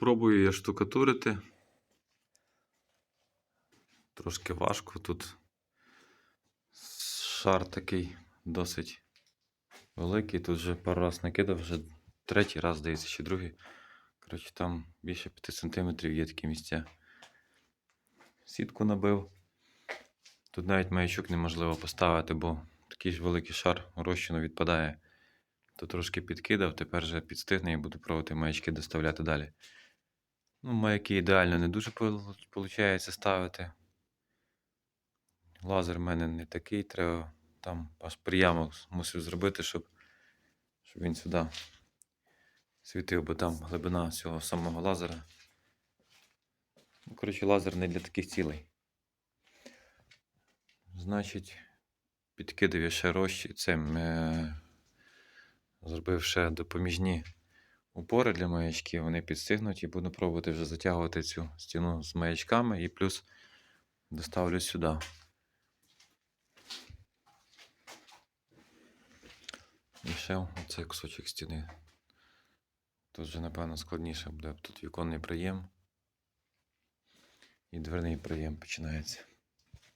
Пробую я штукатурити. Трошки важко тут. Шар такий досить великий. Тут вже пару раз накидав, вже третій раз, здається, чи другий. Коротше, там більше 5 см є такі місця. Сітку набив. Тут навіть маячок неможливо поставити, бо такий ж великий шар розчину відпадає. То трошки підкидав, тепер вже підстигне і буду пробувати маячки доставляти далі. Ну, маяки ідеально не дуже виходить ставити. Лазер в мене не такий, треба там аж приямок мусив зробити, щоб, щоб він сюди світив, бо там глибина цього самого лазера. Ну, коротше, лазер не для таких цілей. Значить, підкидав я ще розчі цим. Е- зробив ще допоміжні упори для маячків, вони підстигнуть і буду пробувати вже затягувати цю стіну з маячками і плюс доставлю сюди. І ще оцей кусочок стіни. Тут вже, напевно, складніше буде. Тут віконний проєм і дверний проєм починається.